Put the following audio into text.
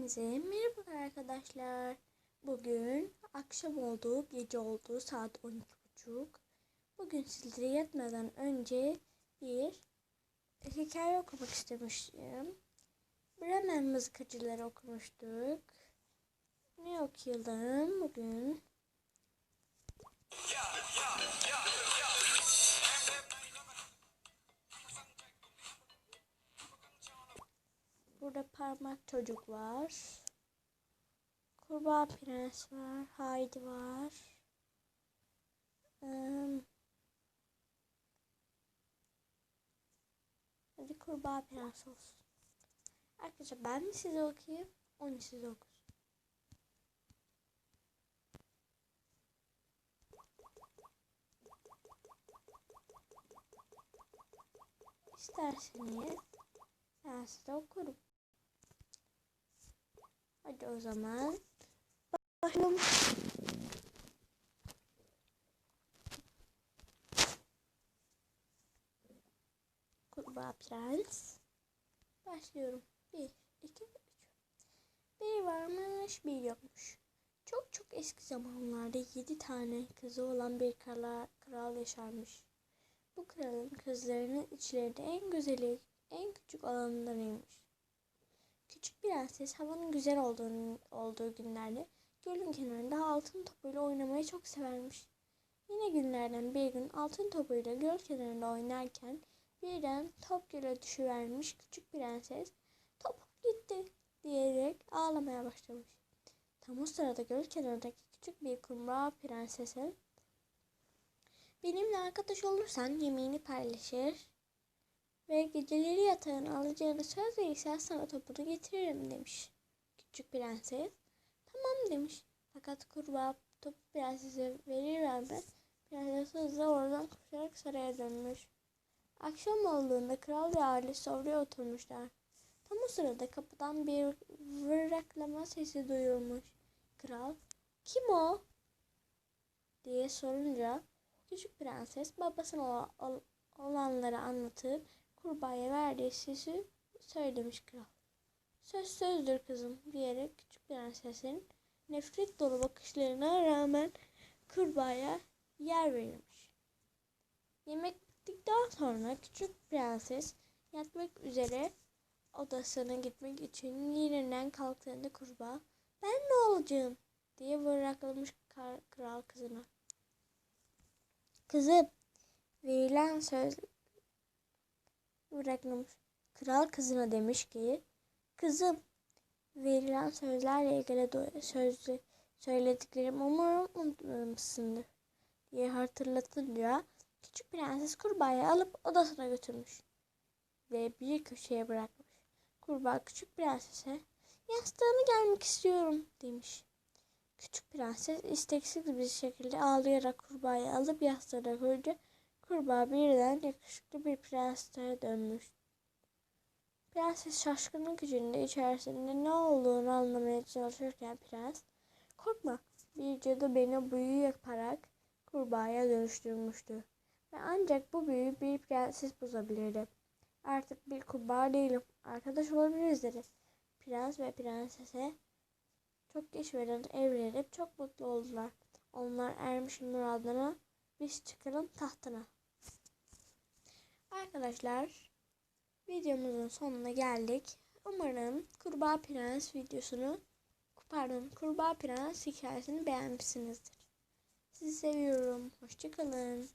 Hepinize merhaba arkadaşlar. Bugün akşam oldu, gece oldu, saat 12.30. Bugün sizlere yatmadan önce bir hikaye okumak istemiştim. Bremen mızıkacıları okumuştuk. Ne okuyalım bugün? Burada parmak çocuk var. Kurbağa prens var. Haydi var. Hadi kurbağa prens olsun. Arkadaşlar ben mi size okuyayım? Onu size okusun. İsterseniz ben size okurum. Hadi o zaman başlayalım. Kurbağa Prens. Başlıyorum. Bir, iki, üç. Bir varmış, bir yokmuş. Çok çok eski zamanlarda yedi tane kızı olan bir kral, kral yaşarmış. Bu kralın kızlarının içlerinde en güzeli, en küçük olanlarıymış. Küçük prenses havanın güzel olduğunu, olduğu günlerde gölün kenarında altın topuyla oynamayı çok severmiş. Yine günlerden bir gün altın topuyla göl kenarında oynarken birden top göle düşüvermiş küçük prenses top gitti diyerek ağlamaya başlamış. Tam o sırada göl kenarındaki küçük bir kumral prensese benimle arkadaş olursan yemeğini paylaşır ve geceleri yatağını alacağını söz verirsen sana topunu getiririm demiş. Küçük prenses tamam demiş. Fakat kurbağa topu prensese verir vermez prenses hızla oradan koşarak saraya dönmüş. Akşam olduğunda kral ve aile sofraya oturmuşlar. Tam o sırada kapıdan bir vırraklama sesi duyulmuş. Kral kim o? diye sorunca küçük prenses babasına olanları anlatıp kurbağaya verdiği sesi söylemiş kral. Söz sözdür kızım diyerek küçük prensesin nefret dolu bakışlarına rağmen kurbağaya yer verilmiş. Yemek bittikten sonra küçük prenses yatmak üzere odasına gitmek için yerinden kalktığında kurbağa ben ne olacağım diye vırraklamış kral kızına. Kızım verilen söz bırakmış. Kral kızına demiş ki, kızım verilen sözlerle ilgili sözlü söylediklerim umarım unutmamışsındır diye hatırlatınca küçük prenses kurbağayı alıp odasına götürmüş ve bir köşeye bırakmış. Kurbağa küçük prensese yastığını gelmek istiyorum demiş. Küçük prenses isteksiz bir şekilde ağlayarak kurbağayı alıp yastığına koyunca Kurbağa birden yakışıklı bir prense dönmüş. Prenses şaşkınlık içinde içerisinde ne olduğunu anlamaya çalışırken prens, korkma bir cadı beni büyü yaparak kurbağaya dönüştürmüştü. Ve ancak bu büyüyü bir prenses bozabilirdi. Artık bir kurbağa değilim, arkadaş olabiliriz dedi. Prens ve prensese çok geç veren evlenip çok mutlu oldular. Onlar ermiş muradına, biz çıkalım tahtına. Arkadaşlar videomuzun sonuna geldik. Umarım Kurbağa Prens videosunu pardon Kurbağa Prens hikayesini beğenmişsinizdir. Sizi seviyorum. Hoşçakalın.